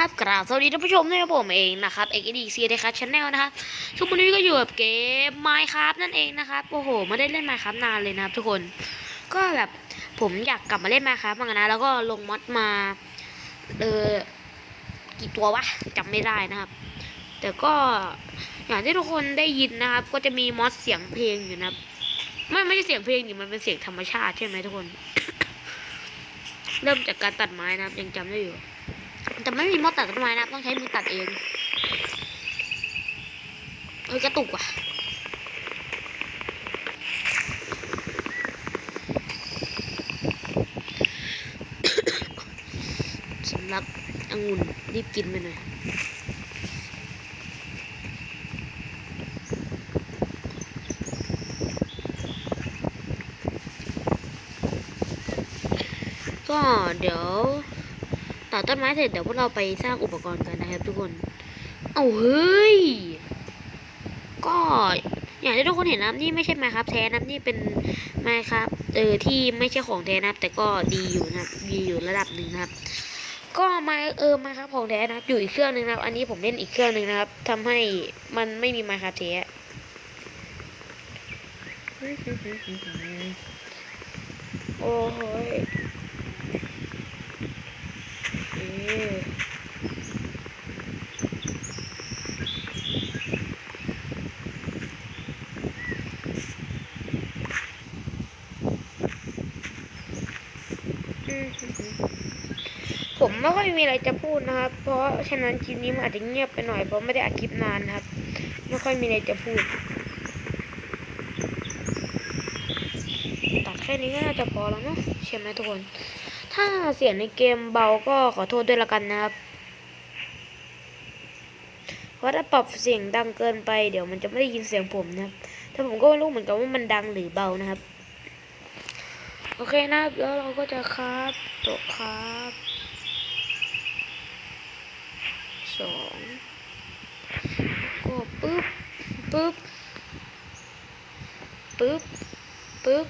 นะครับกราบสวัสดีท่านผู้ชมด้วยครับผมเองนะครับเอกดีซีเดคัสชาแนลนะครับทุกวันนี้ก็อยู่กับเกม Minecraft นั่นเองนะครับโอ้โหไม่ได้เล่น Minecraft นานเลยนะครับทุกคนก็แบบผมอยากกลับมาเล่น Minecraft บ้างนะแล้วก็ลงมอดมาเออกี่ตัววะจำไม่ได้นะครับ แต่ก็อย่างที่ทุกคนได้ยินนะครับ ก็จะมีมอดเสียงเพลงอยู่นะครับไม่ไม่ใช่เสียงเพลงดิมันเป็นเสียงธรรมชาติใช่ไหมทุกคน เริ่มจากการตัดไม้นะครับ ยังจำได้อยู่ แต่ไม่มีมอตัดต้นไม้นะต้องใช้มือตัดเองเอ้ยกระตุกว่ะสำหรับองุ่นรีบกินไปหน่อยก็เดี๋ยว ดต้นไม้เสร็จเดี๋ยวพวกเราไปสร้างอุปกรณ์กันนะครับทุกคน เอาเฮ้ย ก็อย่างที่ทุกคนเห็นนะครับนี่ไม่ใช่ไมครับแท้นะครับนี่เป็นไมครับเออที่ไม่ใช่ของแท้นะแต่ก็ดีอยู่นะดีอยู่ระดับหนึ่งนะครับ ก็มาเออมาครับของแท้นะอยู่อีกเครื่องหนึ่งนะครับ อันนี้ผมเล่นอีกเครื่องหนึ่งนะครับทำให้มันไม่มีไมครับแท้โอ้โหย เอ๊ะผม ไม่ค่อยมีอะไรจะพูดนะครับ เพราะฉะนั้นคลิปนี้มันอาจจะเงียบไปหน่อยเพราะไม่ได้อัดคลิปนานนะครับ ไม่ค่อยมีอะไรจะพูด ตัดแค่นี้ก็น่าจะพอแล้วเนาะใช่ไหมทุกคน ถ้าเสียงในเกมเบาก็ขอโทษด้วยละกันนะครับ เพราะถ้าปรับเสียงดังเกินไปเดี๋ยวมันจะไม่ได้ยินเสียงผมนะครับ แต่ผมก็ไม่รู้เหมือนกันว่ามันดังหรือเบานะครับ โอเคนะครับแล้วเราก็จะครับโต๊ะครับสองก็ ปึ๊บปึ๊บปึ๊บปึ๊บ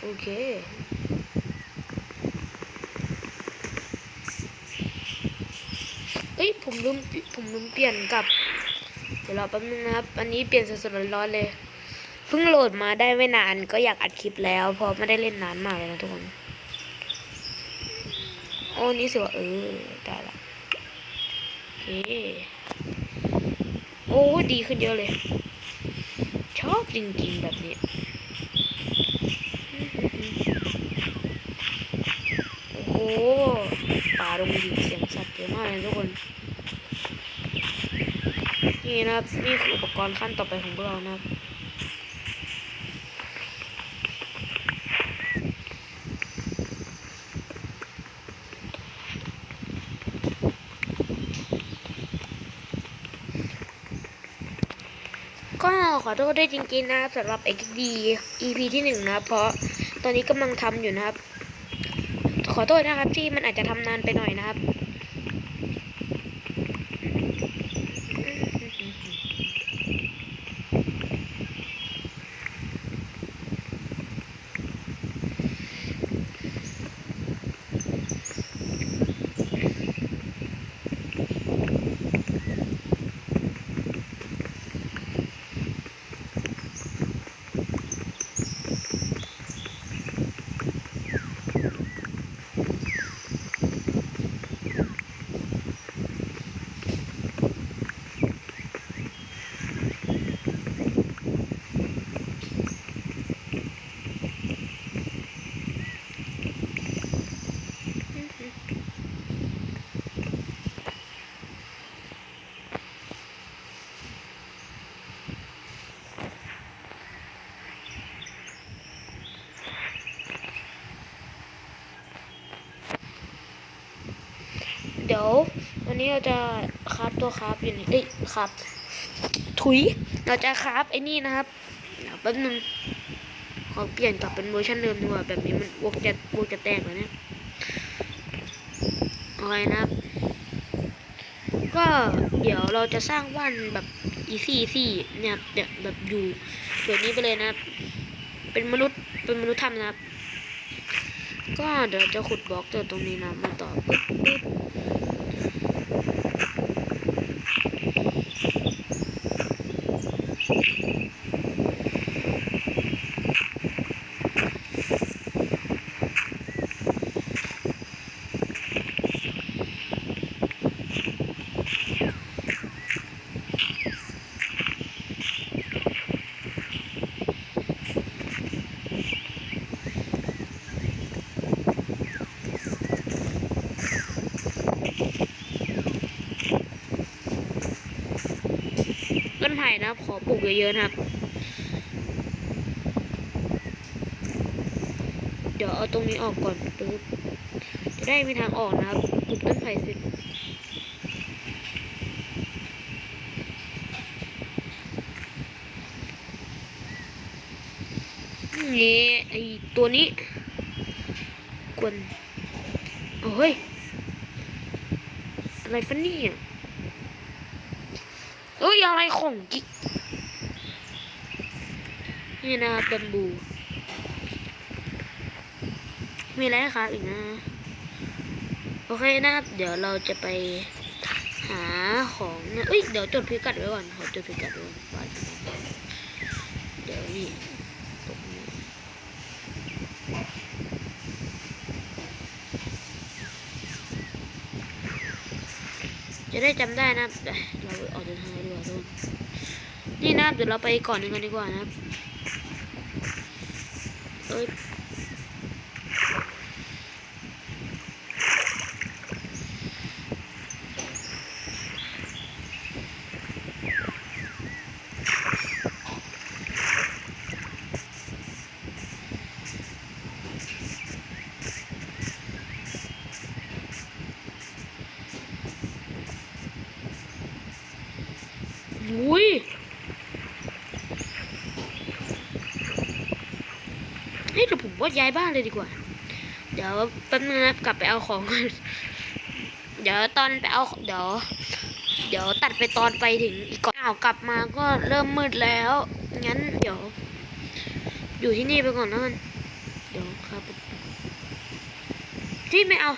โอเคเอ้ยผมลืมผมลืมเปลี่ยนกับ เดี๋ยวรอแป๊บนึงนะครับ อันนี้เปลี่ยนสดๆร้อนๆเลยเพิ่งโหลดมาได้ไม่นานก็อยากอัดคลิปแล้วเพราะไม่ได้เล่นนานมากเลยนะทุกคน โอ้นี่สิว่าเออ ได้ละโอเค อ้ดีขึ้นเยอะเลย ชอบจริงๆแบบนี้โอ้โหป่ารงดิบเสียงสัตว์เยอะมากเลยทุกคน นี่นะครับนี่คืออุปกรณ์ขั้นต่อไปของพวกเรานะครับ ก็ ขอโทษด้วยจริงๆนะครับสำหรับ XD EP ที่หนึ่งนะเพราะตอนนี้กำลังทำอยู่นะครับ ขอโทษนะครับที่มันอาจจะทำนานไปหน่อยนะครับ เดี๋ยววันนี้เราจะคราฟตัวคราฟอยู่นี่เอ้ยคราฟถุย เราจะคราฟไอ้นี่นะครับแป๊บนึงขอเปลี่ยนกลับเป็นเวอร์ชันเดิมดีกว่าแบบนี้มันวกจะวกจะแตกแล้วเนี่ยโอเคนะครับ ก็เดี๋ยวเราจะสร้างบ้านแบบอีซี่ซี่เนี่ยครับเนี่ยแบบอยู่แบบนี้ไปเลยนะครับ เป็นมนุษย์เป็นมนุษย์ทำนะครับก็เดี๋ยวจะขุดบล็อกตัวตรงนี้นะมาต่อปึ๊บปึ๊บ นะครับ ขอปลูกเยอะๆนะครับ เดี๋ยวเอาตรงนี้ออกก่อนปึ๊บจะได้มีทางออกนะครับปลูกต้นไผ่เสร็จนี่ไอตัวนี้กวนเอาเฮ้ย อะไรฟะเนี่ยเอ้ย อะไรของจิก นี่นะครับแบมบู มีอะไรครับอีกนะ โอเคนะครับ เดี๋ยวเราจะไปหาของนะเอ้ย เดี๋ยวจดพิกัดไว้ก่อนขอจดพิกัดไว้ก่อนว่าจะมาเดี๋ยวนี่ตกนี้จะได้จำได้นะ เราออกเดินทางดีกว่าทุกคนนี่นะเดี๋ยวเราไปก่อนหนึ่งกันดีกว่านะครับ เอ้ย อุ้ยเฮ้ยเดี๋ย ว่าย้ายบ้านเลยดีกว่า เดี๋ยวแป๊บนึงนะกลับไปเอาของก่อนเดี๋ยวตอนไปเอาเดี๋ยว เดี๋ยวตัดไปตอนไปถึงอีกก่อนอ้าวกลับมาก็เริ่มมืดแล้ว งั้นเดี๋ยว อยู่ที่นี่ไปก่อนนะกันเดี๋ยวครับที่ไม่เอา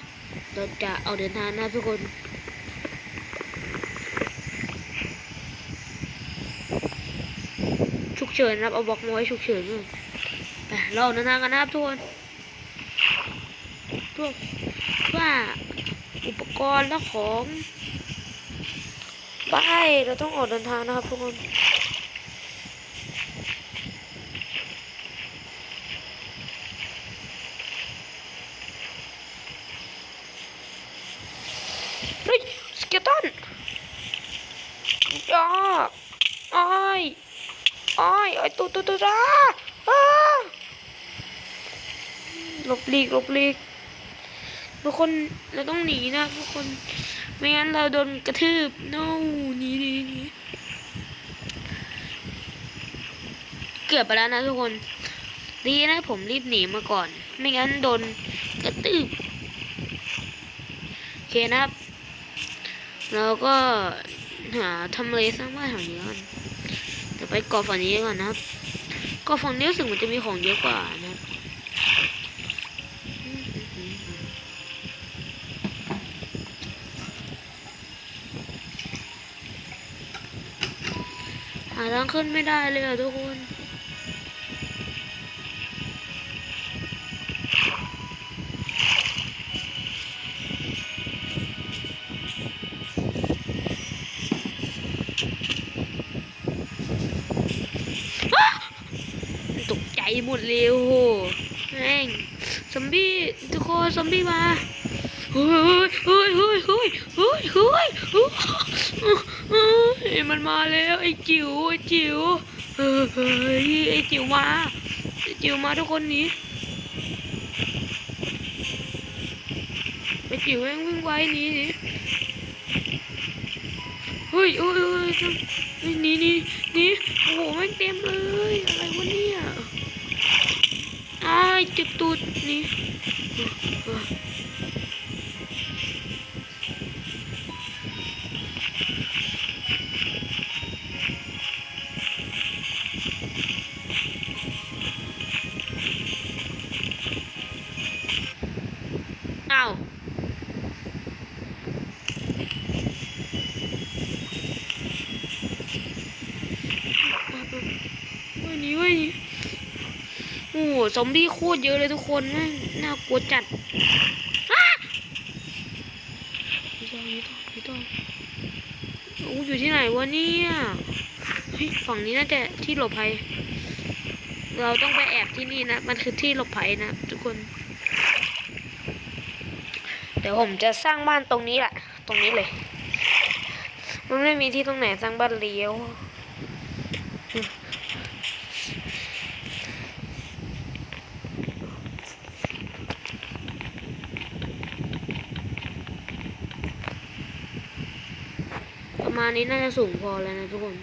เราจะเอาเดินทางนะทุกคนฉุกเฉินครับเอาบล็อกมาไว้ฉุกเฉินด้วย เราเดินทางกันนะครับทุกคนเพื่อว่าอุปกรณ์และของ ไป เราต้องออกเดินทางนะครับทุกคน เฮ้ยสเกลตันอ้าอ้ายอ้ายไอ้ตัวตัวตัวอ้าอ้า หลบหลีกหลบหลีกทุกคนเราต้องหนีนะทุกคน ไม่งั้นเราโดนกระทืบ no หนีหนีหนีเกือบไปแล้วนะทุกคน ดีนะผมรีบหนีมาก่อน ไม่งั้นโดนกระตืบโอเคนะครับ เราก็หาทำเลสร้างบ้านแถวนี้ก่อนเดี๋ยวไปเกาะฝั่งนี้ก่อนนะครับเกาะฝั่งนี้รู้สึกมันจะมีของเยอะกว่านะครับหาทางขึ้นไม่ได้เลยอะทุกคนตกใจหมดเลยโอ้โหแม่งซอมบี้ทุกคนซอมบี้มาเฮ้ยเฮ้ยเฮ้ยเฮ้ยเฮ้ยเฮ้ย เฮ้ยมันมาแล้วไอ้จิ๋วไอ้จิ๋วเฮ้ยไอ้จิ๋วมาไอ้จิ๋วมาทุกคนหนี้ไอ้จิ๋วแม่งวิ่งไวหนีหนีเฮ้ยเฮ้ยเฮ้ยหนีหนีหนีโอ้โหแม่งเต็มเลยอะไรวะเนี่ยอ้ายเจ็บตูดนี่ ซอมบี้โคตรเยอะเลยทุกคนน่ากลัวจัดอ้าไม่ต้อม่ต้อม่ต้อโอ้อยู่ที่ไหนวะเนี่ยเฮ้ยฝั่งนี้น่าจะที่หลบภัย เราต้องไปแอบที่นี่นะ มันคือที่หลบภัยนะทุกคน เดี๋ยวผมจะสร้างบ้านตรงนี้แหละ ตรงนี้เลย มันไม่มีที่ตรงไหนสร้างบ้านเลี้ยว ประมาณ นี้น่าจะสูงพอแล้วนะทุกคน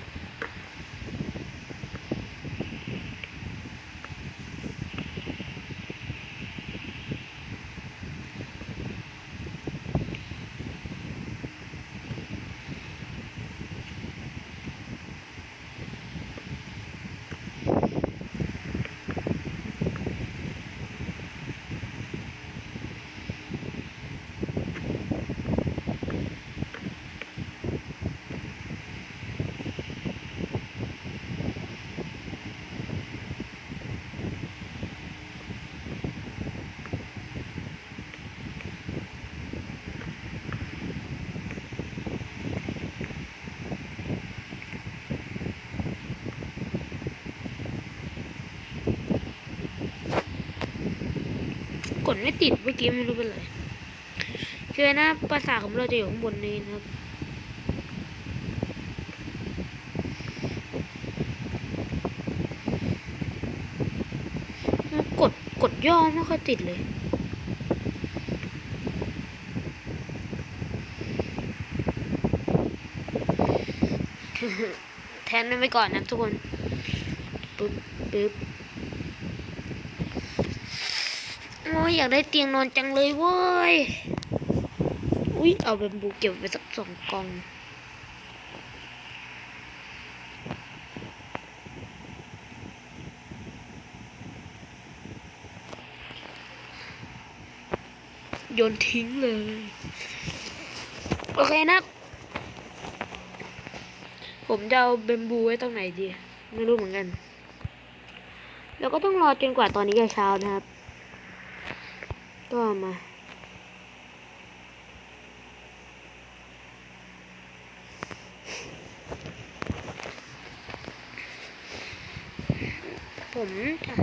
ก ดไม่ติดเมื่อกี้ไม่รู้เป็นไรคือนะภาษาของเราจะอยู่ข้างบนนี้นะครับกดกดย่อไม่ค่อยติดเลยแทนมันไปก่อนนะทุกคนปึ๊บปึ๊บโอยากได้เตียงนอนจังเลยเว้ย อุ้ยเอาแบมบูเก็บไปสักสองกอง โยนทิ้งเลย โอเคนะ ผมจะเอาเบมบูไว้ตรงไหนดี ไม่รู้เหมือนกัน แล้วก็ต้องรอจนกว่าตอนนี้จะเช้านะครับ ก็มาผมจะ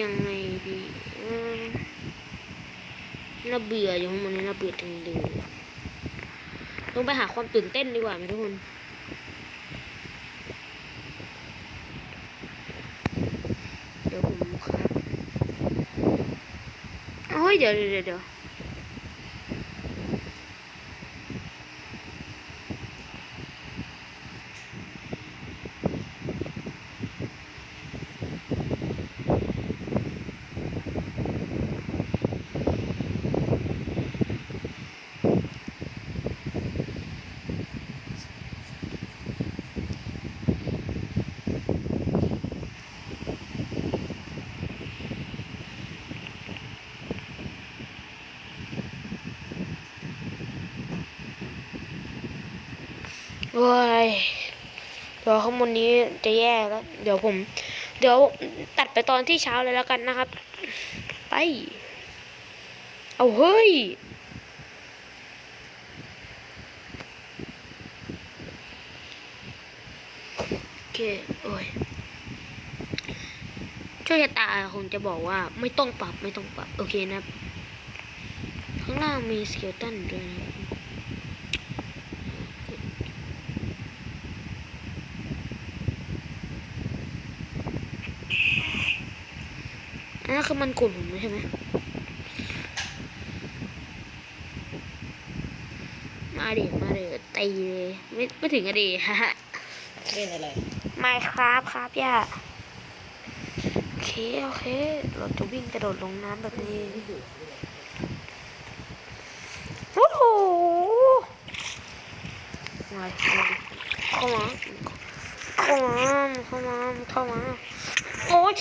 ยังไงดีอ่อน่าเบื่ออยู่ข้างบนนี้น่าเบื่อจังเลยต้องไปหาความตื่นเต้นดีกว่าไหมทุกคน เดี๋ยวผมครับ โอ้ยเดี๋ยวเดี๋ยวเดี๋ยวเดี๋ยวโอ้ย เดี๋ยวข้างบนนี้จะแย่แล้ว เดี๋ยวผม เดี๋ยวตัดไปตอนที่เช้าเลยแล้วกันนะครับ ไป เอาเฮ้ย โอเค โอ้ยช่วยชะตาคงจะบอกว่าไม่ต้องปรับไม่ต้องปรับ โอเคนะครับข้างล่างมีสเกลตันด้วยนะ นนั้นคือมันกลุ่มผมใช่ไหมมาดิมาดิตีเลยไม่ไม่ถึงอะดิฮะฮะเล่นอะไรไม่ครับครับย่าโอเคโอเค เราจะวิ่งกระโดดลงน้ำแบบนี้โอ้โหมาดิมาดิเข้ามาเข้ามาเข้ามาเข้ามา โอ๊ย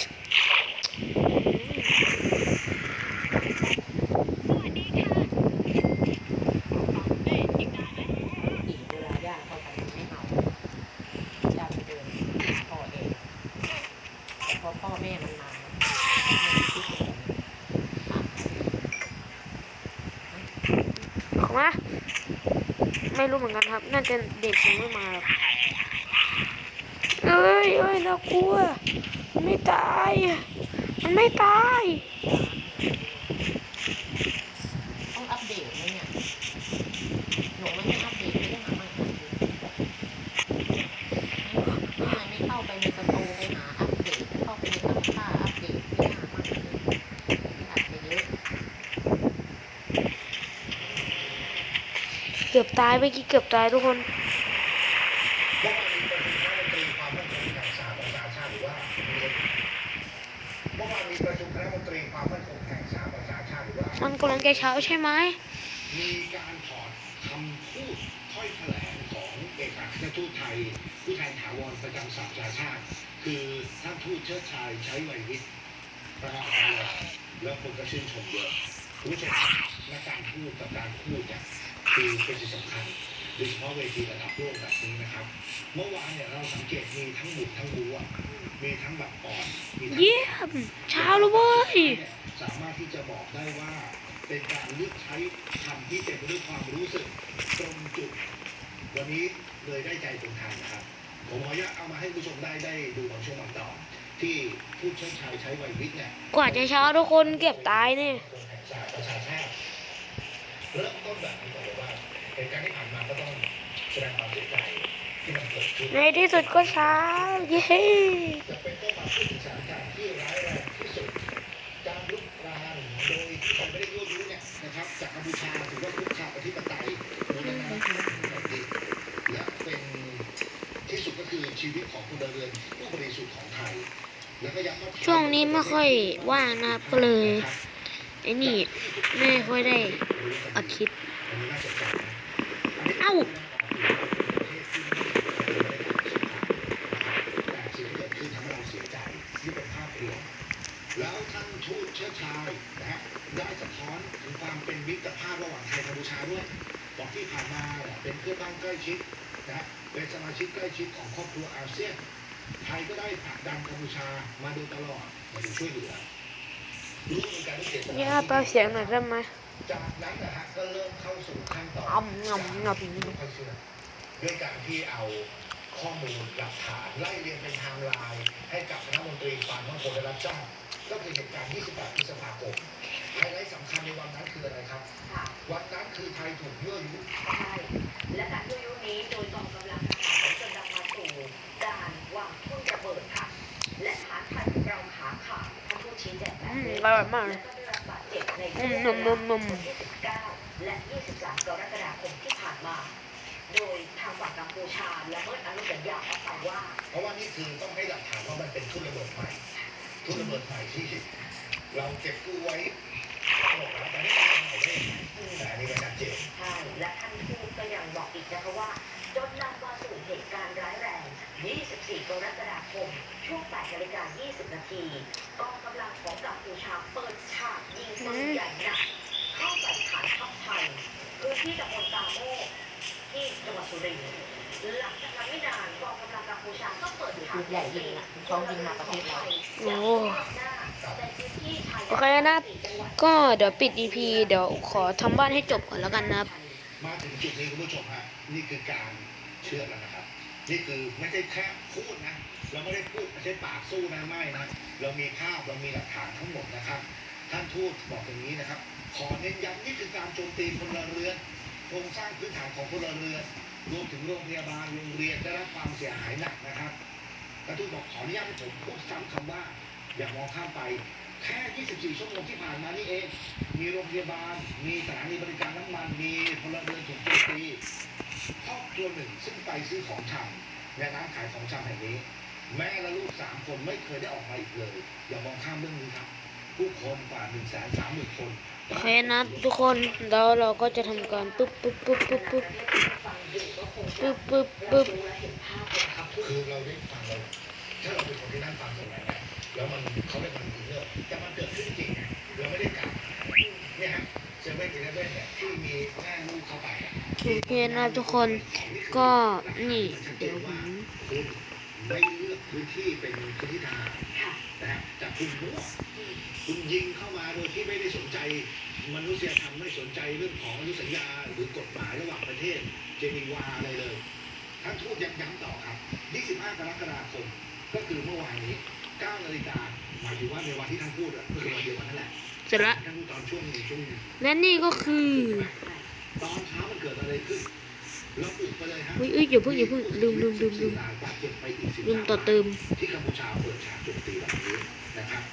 ผีเวลาย่าเข้าไปไม่เห่าย่าไปเดินพ่อเองแต่พอพ่อแม่มันมามันคิดอย่างนี้ เข้ามา ไม่ รู้เหมือนกันครับ น่าจะเด็กยังไม่มาหรอกเอ้ยเอ้ยน่ากลัวไม่ตาย มันไม่ตาย ต้องอัปเดตไหมเนี่ยหนูมันไม่อัปเดตไม่ได้หาใหม่ทำไมไม่เข้าไป เกือบตายเมื่อกี้เกือบตายทุกคนมันกำลังจะเช้าใช่ไหมมีการถอดคำพูดถ้อยแถลงของเอกอัครทูตไทย ผู้แทนถาวรประจำสหประชาชาติ คือท่านทูตเชิดชายใช้ไหววิทย์ประธานการแล้วคนก็ชื่นชมเยอะคุณผู้ชมครับและการพูดกับการพูดเนี่ย คือเป็นสิ่งสำคัญโดยเฉพาะเวทีระดับโลกแบบนี้นะครับ เมื่อวานเนี่ยเราสังเกตมีทั้งบุกทั้งบูอะมีทั้งแบบอ่อนมีทั้งเยี่ยมเช้าแล้วเว้ยสามารถที่จะบอกได้ว่าเป็นการเลือกใช้คำที่เต็มไปด้วยความรู้สึกตรงจุด วันนี้เลยได้ใจคนไทยนะครับ ผมขออนุญาตเอามาให้ผู้ชมได้ได้ดูบางช่วงบางตอนที่ผู้เชี่ยวชาญใช้ไหววิทย์เนี่ยกว่าจะเช้าทุกคนเกือบตายเนี่ย เริ่มต้นแบบนี้ก่อนเลยว่าเหตุการณ์ที่ผ่านมาก็ต้องแสดงความเสียใจที่มันเกิดขึ้นในที่สุดก็เช้าเย้จะเป็นต้นมาซึ่สถานการณ์ที่ร้ายแรงที่สุดการลุกรานโดยที่เขาไม่ได้ยั่วยุเนี่ยนะครับจากกัมพูชาถือว่าคุกคามอธิปไตยโดยการแผ่นดินและเป็นที่สุดก็คือชีวิตของพลเรือนผู้บริสุทธิ์ของไทยช่วงนี้ไม่ค่อยว่างนะก็เลยไอ้นี่ไม่ค่อยได้ คลิปอันนี้น่าสนใจนะเอ้าแต่สิ่งที่เกิดขึ้นทำให้เราเสียใจนี่เป็นภาพรวมแล้วท่านทูตเชื้อชายนะฮะได้สะท้อนถึงความเป็นมิตรภาพระหว่างไทยกัมพูชาด้วยบอกที่ผ่านมาเนี่ยเป็นเพื่อนบ้านใกล้ชิดนะฮะเป็นสมาชิกใกล้ชิดของครอบครัวอาเซียนไทยก็ได้ผลักดันกัมพูชามาโดยตลอดมาดูช่วยเหลือร่วมในการเจตนาเนี่ยเบาเสียงหน่อยได้ไหม จากนั้นนะฮะก็เริ่มเข้าสู่ขั้นตอนอ่ำงำงำด้วยการที่เอาข้อมูลหลักฐานไล่เรียงเป็นไทม์ไลน์ให้กับคณะมนตรีความมั่นคงและรับจ้างก็คือเหตุการณ์ 28 พฤษภาคมไฮไลท์สำคัญในวันนั้นคืออะไรครับค่ะวันนั้นคือไทยถูกยั่วยุใช่และการยั่วยุนี้โดยกองกำลังทหารจนนำมาสู่การวางทุ่นระเบิดค่ะ และฐานไทยของเราขาขาดท่านผู้ชี้แจงแบบอืมนี้อร่อยมากและก็ อืช่วมงนมนมนมวันที่19และ23กรกฎาคมที่ผ่านมา โดยทางฝั่งกัมพูชาและเมิดอนุสัญญาออกไปว่า เพราะว่านี่คือต้องให้หลักฐานว่ามันเป็นทุ่นระเบิดใหม่ทุ่นระเบิดใหม่ที่เราเก็บกู้ไว้หมดแล้วแต่นี่เป็นใหม่ได้ยังไงแต่อันนี้มันชัดเจนใช่และท่านทูตก็ยังบอกอีกนะคะว่าจนนำมาสู่เหตุการณ์ร้าย แรง24กรกฎาคม ช่วง8นาฬิกา20 นาทีกองกำลังของกัมพูชาเปิดฉากยิงปืนใหญ่หนักเข้าใส่ฐานทัพไทยพื้นที่ตำบลตาโมกที่จังหวัดสุรินทร์หลังจากนั้นไม่นานกองกำลังกัมพูชาก็เปิดฉากใหญ่ยิงอะเขายิงมาประเทศเราโอ้ในพื้นที่ชายโอเคนะก็เดี๋ยวปิด EP เดี๋ยวขอทำบ้านให้จบก่อนแล้วกันนะครับมาถึงจุดนี้คุณผู้ชมฮะนี่คือการเชื่อดแล้วนะครับ นี่คือไม่ใช่แค่พูดนะ เราไม่ได้พูดไม่ใช่ปากสู้นะไม่นะ เรามีภาพเรามีหลักฐานทั้งหมดนะครับ ท่านทูตบอกอย่างนี้นะครับ ขอเน้นย้ำนี่คือการโจมตีพลเรือนโครงสร้างพื้นฐานของพลเรือนรวมถึงโรงพยาบาลโรงเรียนได้รับความเสียหายหนักนะครับท่านทูตบอกขออนุญาตให้ผมพูดซ้ำคำว่า อย่ามองข้ามไป แค่ 24 ชั่วโมงที่ผ่านมานี่เอง มีโรงพยาบาล มีสถานีบริการน้ำมัน มีพลเรือนถูกโจมตี ครอบครัวหนึ่งซึ่งไปซื้อของชำในร้านขายของชำแห่งนี้ แม่และลูกสามคนไม่เคยได้ออกมาอีกเลย อย่ามองข้ามเรื่องนี้ครับ ผู้คนกว่าหนึ่งแสนสามหมื่นคนโอเคนะครับทุกคนแล้วเราก็จะทำการปุ๊บปุ๊บปุ๊บปุ๊บปุ๊บปุ๊บปุ๊บปุ๊บคือเราได้ฟังเราถ้าเราเป็นคนที่นั่งฟังตรงนั้นนะแล้วมันเขาเรียกมันมีเรื่องแต่มันเกิดขึ้นจริงไงเราไม่ได้กลับเนี่ยฮะเซเว่นอีเลฟเว่นเนี่ยที่มีแม่ลูกเข้าไปอะ โอเคนะครับทุกคนก็นี่เดี๋ยวผมคุณไม่เลือกพื้นที่เป็นพื้นที่ทหารค่ะนะฮะแต่คุณมั่วคุณยิงเข้ามาโดยที่ไม่ได้สนใจ มนุษยธรรมไม่สนใจเรื่องของอนุสัญญาหรือกฎหมายระหว่างประเทศ เจนีวาอะไรเลยท่านทูตย้ำย้ำต่อครับ 25 กรกฎาคม ก็คือเมื่อวานนี้ 9 นาฬิกาหมายถึงว่าในวันที่ท่านพูดอะก็คือวันเดียวกันนั่นแหละเสร็จละท่านพูดตอนช่วงช่วงและนี่ก็คือ ตอนเช้ามันเกิดอะไรขึ้นเราอุดไปเลยฮะอุ้ยเอ้ยอย่าเพิ่งอย่าเพิ่งลืมลืมลืมลืมบาดเจ็บไปอีกลืม13ต่อเติม ที่กัมพูชาเปิดฉากโจมตีแบบนี้นะครับ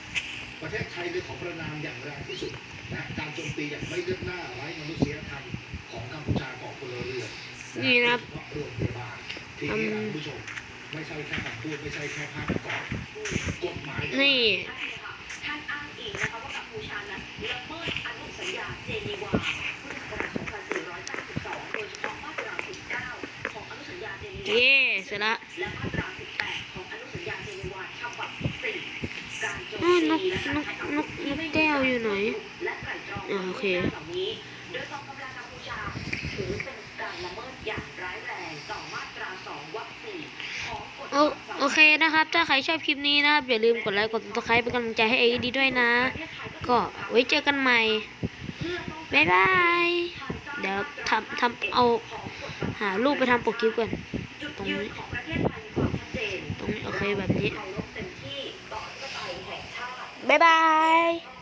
ประเทศไทยเลยขอประนามอย่างแรงที่สุดนะการโจมตีอย่างไม่เลือกหน้าไร้มนุษยธรรมของกัมพูชาของพลเรือนนี่นะครับโรงพยาบาลทีนี้นะคุณผู้ชมไม่ใช่แค่คำพูดไม่ใช่แค่ภาพประกอบกฎหมายนี่ ท่านอ้างอิงนะคะว่ากัมพูชานั้นละเมิดอนุสัญญาเจนีวาพุทธศักราช2492 โดยเฉพาะมาตรา 19 ของอนุสัญญา เย่เสร็จละนกนกนกนกแก้วอยู่ไหนโอเคโอเคนะครับ ถ้าใครชอบคลิปนี้นะครับ อย่าลืมกดไลค์ กดติดตามเป็นกำลังใจให้เอดีด้วยนะ ก็ไว้เจอกันใหม่ บ๊ายบาย เดี๋ยวทำทำเอา หารูปไปทำโปรคลิปก่อน นี้ตรงนี้โอเคแบบนี้บ๊ายบาย